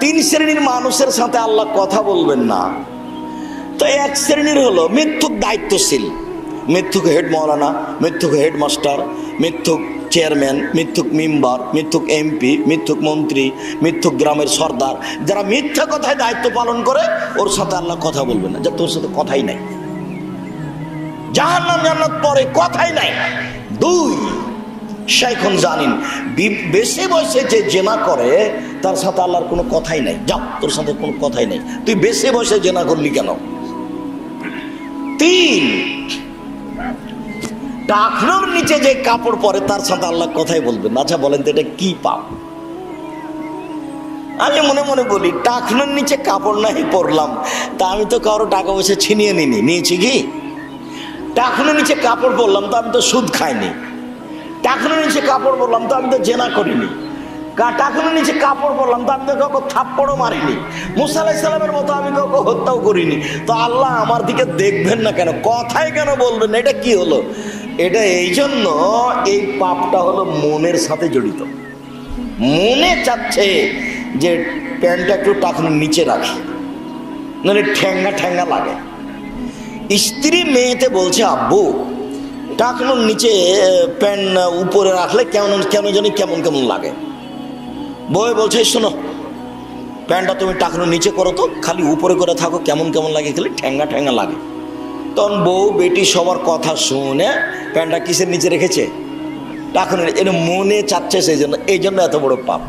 তিন শ্রেণির মানুষের সাথে আল্লাহ কথা বলবেন না। তো এক শ্রেণির হলো মিথ্যুক দায়িত্বশীল। মিথ্যুক হেড মৌলানা, মিথ্যুক হেডমাস্টার মিথ্যুক চেয়ারম্যান, মিথ্যুক মেম্বার, মিথ্যুক এমপি, মিথ্যুক মন্ত্রী, মিথ্যুক গ্রামের সর্দার। যারা মিথ্যা কথায় দায়িত্ব পালন করে, ওর সাথে আল্লাহ কথা বলবে না। যে তোর সাথে কথাই নাই। জাহান্নাম জান্নাত পরে কথাই নাই। দুই এখন জানিন। বেশি বয়সে যে জেনা করে, তার সাথে আল্লাহর কোনো কথাই নাই। যাও তোর সাথে কোনো কথাই নাই। তুই বেশি বয়সে জেনা করলি কেন? তিন। টাকনোর নিচে যে কাপড় পরে, তার সাথে আল্লাহ কথাই বলবেন। আচ্ছা বলেন তো এটা কি পাপ? আমি মনে মনে বলি টাকনোর নিচে কাপড় নাই, পরলাম। তা আমি তো কারও টাকা পয়সা ছিনিয়ে নিনি নিয়েছি কি? টাকনোর নিচে কাপড় পরলাম, তো আমি তো সুদ খাইনি। টাকনোর নিচে কাপড় পরলাম তো আমি তো জেনা করিনি। টাকনোর নিচে কাপড় পরলাম তো আমি তো কাউকে থাপ্পড়ও মারিনি। মুসা আলাইসাল্লামের মতো আমি কাউকে হত্যাও করিনি। তো আল্লাহ আমার দিকে দেখবেন না কেন? কথাই কেন বলবেন এটা কি হলো? এটা এই জন্য এই পাপটা হলো মনের সাথে জড়িত। মনে চাচ্ছে যে প্যান্টটা একটু টাকনোর নিচে রাখি। নাহলে ঠ্যাঙ্গা ঠ্যাঙ্গা লাগে। স্ত্রী মেয়েতে বলছে, আব্বু টাকনোর নিচে প্যান্ট উপরে রাখলে কেমন, কেন জানি কেমন কেমন লাগে। বই বলছে শোনো প্যান্টটা তুমি টাকনোর নিচে করো তো, খালি উপরে করে থাকো, কেমন কেমন লাগে, খালি ঠ্যাঙ্গা ঠ্যাঙ্গা লাগে। তখন বউ, বেটি সবার কথা শুনে প্যান্টটা কিসের নিচে রেখেছে? টাকনোর এটা মনে চাচ্ছে সেই জন্য এই জন্য এত বড় পাপ।